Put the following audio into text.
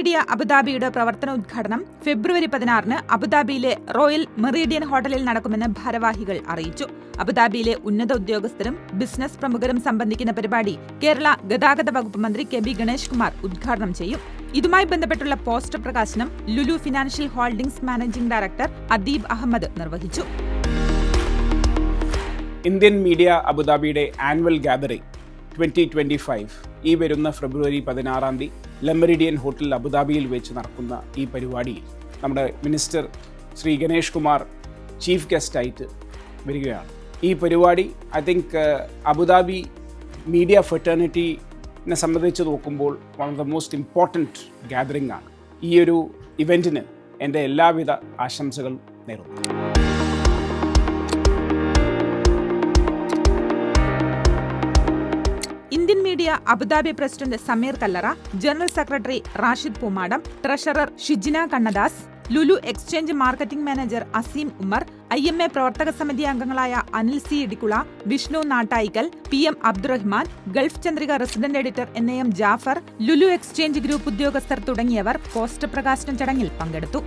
അബുദാബിയുടെ പ്രവർത്തന ഉദ്ഘാടനം ഫെബ്രുവരി പതിനാറിന് അബുദാബിയിലെ റോയൽ മെറീഡിയൻ ഹോട്ടലിൽ നടക്കുമെന്ന് ഭാരവാഹികൾ അറിയിച്ചു. അബുദാബിയിലെ ഉന്നത ഉദ്യോഗസ്ഥരും ബിസിനസ് പ്രമുഖരും സംബന്ധിക്കുന്ന പരിപാടി കേരള ഗതാഗത വകുപ്പ് മന്ത്രി കെ ബി ഗണേഷ് കുമാർ ഉദ്ഘാടനം ചെയ്യും. ഇതുമായി ബന്ധപ്പെട്ടുള്ള പോസ്റ്റർ പ്രകാശനം Lulu financial holdings managing director Adeeb Ahmed നിർവഹിച്ചു. Indian media അബുദാബിയുടെ annual gathering twenty twenty five ഈ വരുന്ന ഫെബ്രുവരി പതിനാറാം തീയതി ലെമറിഡിയൻ ഹോട്ടൽ അബുദാബിയിൽ വെച്ച് നടക്കുന്ന ഈ പരിപാടിയിൽ നമ്മുടെ മിനിസ്റ്റർ ശ്രീ ഗണേഷ് കുമാർ ചീഫ് ഗസ്റ്റായിട്ട് വരികയാണ്. ഈ പരിപാടി I think Abu Dhabi media ഫെറ്റേണിറ്റിനെ സംബന്ധിച്ച് നോക്കുമ്പോൾ one of the most important gathering ആണ്. ഈ ഒരു ഇവന്റിന് എന്റെ എല്ലാവിധ ആശംസകളും നേരുന്നു. Abu Dhabi president Sameer Kallara general secretary Rashid Poomadam treasurer Shijina Kannadas Lulu exchange marketing manager Aseem Umar I M A പ്രവർത്തക സമിതി അംഗങ്ങളായ Anil C Idikkula Vishnu Nattayikkal P M Abdurahman Gulf Chandrika resident editor N M Jafar Lulu exchange group ഉദ്യോഗസ്ഥർ തുടങ്ങിയവർ poster പ്രകാശന ചടങ്ങിൽ പങ്കെടുത്തു.